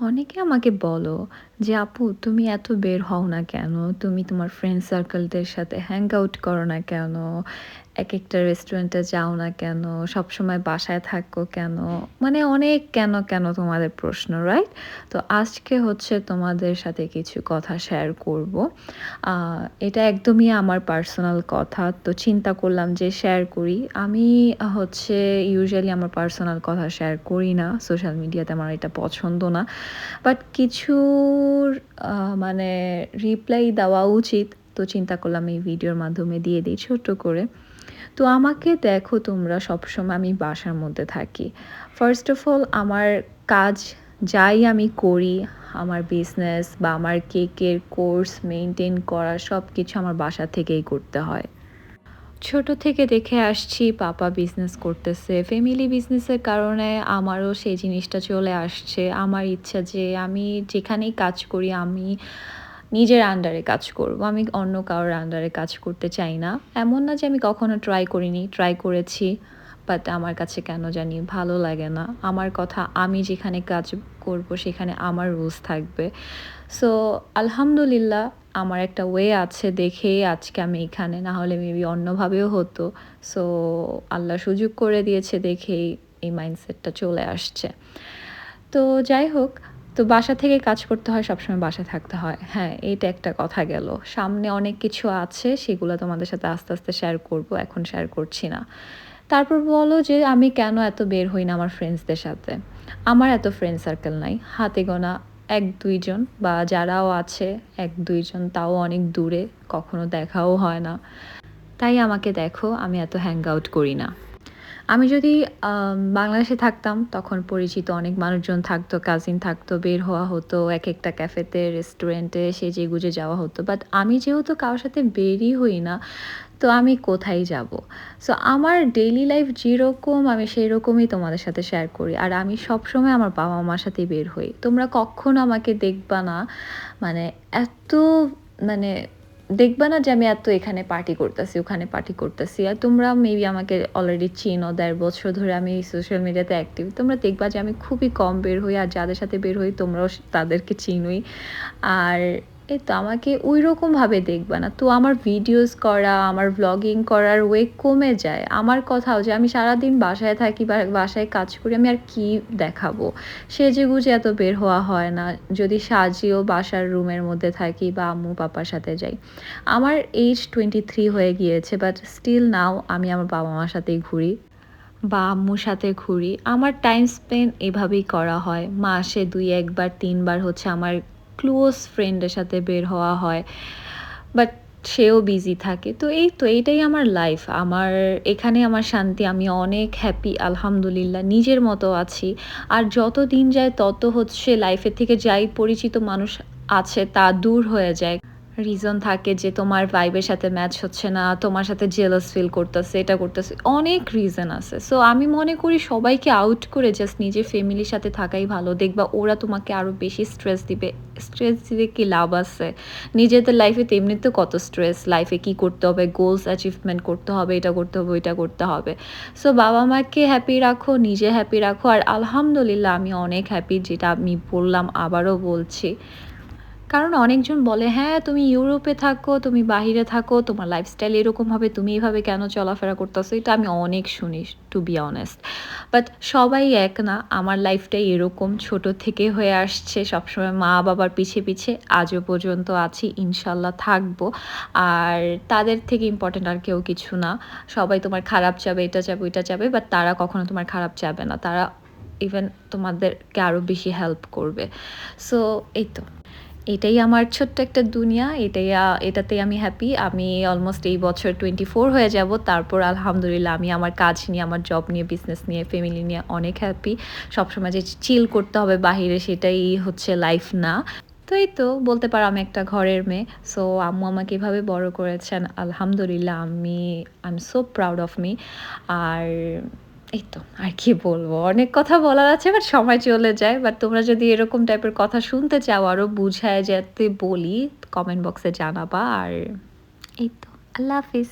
অনেকে আমাকে বলো যে, আপু, তুমি এত বের হও না কেন? তুমি তোমার ফ্রেন্ড সার্কেলদের সাথে হ্যাং আউট করো না কেন? এক একটা রেস্টুরেন্টে যাও না কেন? সবসময় বাসায় থাকো কেন? মানে অনেক কেন কেন তোমাদের প্রশ্ন রাইট তো আজকে হচ্ছে তোমাদের সাথে কিছু কথা শেয়ার করব। এটা একদমই আমার পার্সোনাল কথা। তো চিন্তা করলাম যে শেয়ার করি। আমি হচ্ছে ইউজুয়ালি আমার পার্সোনাল কথা শেয়ার করি না। সোশ্যাল মিডিয়াতে আমার এটা পছন্দ না। বাট কিছুর মানে রিপ্লাই দেওয়া উচিত। তো চিন্তা করলাম এই ভিডিওর মাধ্যমে দিয়ে দিই ছোট্ট করে। তো আমাকে দেখো তোমরা সবসময় আমি বাসার মধ্যে থাকি। ফার্স্ট অফ অল আমার কাজ যাই আমি করি, আমার বিজনেস বা আমার কেকের কোর্স মেনটেন করা সব কিছু আমার বাসা থেকেই করতে হয়। ছোট থেকে দেখে আসছি, পাপা বিজনেস করতেছে। ফ্যামিলি বিজনেসের কারণে আমারও সেই জিনিসটা চলে আসছে। আমার ইচ্ছা যে আমি যেখানেই কাজ করি, আমি নিজের আন্ডারে কাজ করব। আমি অন্য কারোর আন্ডারে কাজ করতে চাই না। এমন না যে আমি কখনো ট্রাই করিনি ট্রাই করেছি বাট আমার কাছে কেন জানি ভালো লাগে না। আমার কথা আমি যেখানে কাজ করব, সেখানে আমার রুলস থাকবে। সো আলহামদুলিল্লাহ, আমার একটা ওয়ে আছে দেখেই আজকে আমি এখানে। না হলে মেবি অন্যভাবেও হতো। সো আল্লাহ সুযোগ করে দিয়েছে দেখেই এই মাইন্ডসেটটা চলে আসছে। তো যাই হোক তো বাসা থেকে কাজ করতে হয়, সবসময় বাসা থাকতে হয়। হ্যাঁ এইটা একটা কথা গেল। সামনে অনেক কিছু আছে, সেগুলো তোমাদের সাথে আস্তে আস্তে শেয়ার করব, এখন শেয়ার করছি না। তারপর বলো যে আমি কেন এত বের হই না আমার ফ্রেন্ডসদের সাথে? আমার এত ফ্রেন্ড সার্কেল নাই। হাতে গোনা এক দুইজন বা যারাও আছে, এক দুইজন তাও অনেক দূরে, কখনো দেখাও হয় না। তাই আমাকে দেখো, আমি এত হ্যাং আউট করি না। আমি যদি বাংলাদেশে থাকতাম, তখন পরিচিত অনেক মানুষজন থাকতো কাজিন থাকতো, বের হওয়া হতো এক একটা ক্যাফেতে রেস্টুরেন্টে সেজে গুজে যাওয়া হতো। বাট আমি যেহেতু কারোর সাথে বেরই হই না, তো আমি কোথায় যাব? সো আমার ডেইলি লাইফ যেরকম, আমি সেই রকমই তোমাদের সাথে শেয়ার করি। আর আমি সবসময় আমার বাবা মার সাথেই বের হই। তোমরা কখনো আমাকে দেখবা না। মানে এত মানে দেখবা না যে আমি এত এখানে পার্টি করতেছি, ওখানে পার্টি করতেছি? আর তোমরা মেবি আমাকে অলরেডি চিনো, দেড় বছর ধরে আমি সোশ্যাল মিডিয়াতে অ্যাক্টিভ তোমরা দেখবা যে আমি খুবই কম বের হই, আর যাদের সাথে বের হই, তোমরাও তাদেরকে চিনোই। আর এই তো আমাকে ওই রকমভাবে দেখবে না। তো আমার ভিডিওস করা, আমার ভ্লগিং করার ওয়ে কমে যায়। আমার কথাও যে আমি সারাদিন বাসায় থাকি বা বাসায় কাজ করি, আমি আর কি দেখাবো? সেজে গুজে এত বের হওয়া হয় না। যদি সাজিয়েও বাসার রুমের মধ্যে থাকি বা আম্মু পাপার সাথে যাই। আমার এইজ টোয়েন্টি থ্রি হয়ে গিয়েছে বাট স্টিল নাও আমি আমার বাবা মার সাথেই ঘুরি বা আম্মুর সাথে ঘুরি। আমার টাইম স্পেন্ড এভাবেই করা হয়। মাসে দুই, একবার, তিনবার হচ্ছে আমার ক্লোজ ফ্রেন্ডের সাথে বের হওয়া হয় বাট সেও বিজি থাকে। তো এই তো এইটাই আমার লাইফ আমার এখানে আমার শান্তি, আমি অনেক হ্যাপি আলহামদুলিল্লাহ, নিজের মতো আছি। আর যত দিন যায়, তত হচ্ছে লাইফের থেকে যাই পরিচিত মানুষ আছে, তা দূর হয়ে যায়। রিজন থাকে যে তোমার ভাইবের সাথে ম্যাচ হচ্ছে না, তোমার সাথে জেলাস ফিল করতেছে, এটা করতেছে, অনেক রিজন আছে। সো আমি মনে করি সবাইকে আউট করে জাস্ট নিজের ফ্যামিলির সাথে থাকাই ভালো। দেখবা ওরা তোমাকে আরও বেশি স্ট্রেস দিবে। স্ট্রেস দিলে কি লাভ আছে? নিজেদের লাইফে তেমনিতে কত স্ট্রেস লাইফে কি করতে হবে? গোলস অ্যাচিভমেন্ট করতে হবে, এটা করতে হবে, ওইটা করতে হবে। সো বাবা মাকে হ্যাপি রাখো, নিজে হ্যাপি রাখো। আর আলহামদুলিল্লাহ, আমি অনেক হ্যাপি যেটা আমি বললাম, আবারও বলছি। কারণ অনেকজন বলে হ্যাঁ তুমি ইউরোপে থাকো, তুমি বাহিরে থাকো, তোমার লাইফস্টাইল এরকম হবে, তুমি এইভাবে কেন চলাফেরা করতেছো? এটা আমি অনেক শুনি টু বি অনেস্ট বাট সবাই এক না, আমার লাইফটাই এরকম ছোট থেকে হয়ে আসছে, সবসময় মা বাবার পিছে পিছে, আজও পর্যন্ত আছি, ইনশাল্লাহ থাকব। আর তাদের থেকে ইম্পর্টেন্ট আর কেউ কিছু না। সবাই তোমার খারাপ চাবে, এটা চাবে, ওইটা চাবে বাট তারা কখনো তোমার খারাপ চাবে না। তারা ইভেন তোমাদেরকে আরও বেশি হেল্প করবে। সো এই তো এটাই আমার ছোট্ট একটা দুনিয়া, এটাই এটাতেই আমি হ্যাপি আমি অলমোস্ট এই বছর টোয়েন্টি ফোর হয়ে যাব। তারপর আলহামদুলিল্লাহ আমি আমার কাজ নিয়ে, আমার জব নিয়ে বিজনেস নিয়ে ফ্যামিলি নিয়ে অনেক হ্যাপি সবসময় যে চিল করতে হবে বাহিরে সেটাই হচ্ছে লাইফ না। তো এই তো, বলতে পারো আমি একটা ঘরের মেয়ে। সো আম্মু আমাকে এভাবে বড় করেছেন। আলহামদুলিল্লাহ আমি I am so proud of me আর এই তো, আর কি বলব? অনেক কথা বলার আছে বাট সময় চলে যায়। বাট তোমরা যদি এরকম টাইপের কথা শুনতে চাও আরও বুঝায় যাতে বলি কমেন্ট বক্সে জানাবা। আর এই তো, আল্লাহ হাফিজ।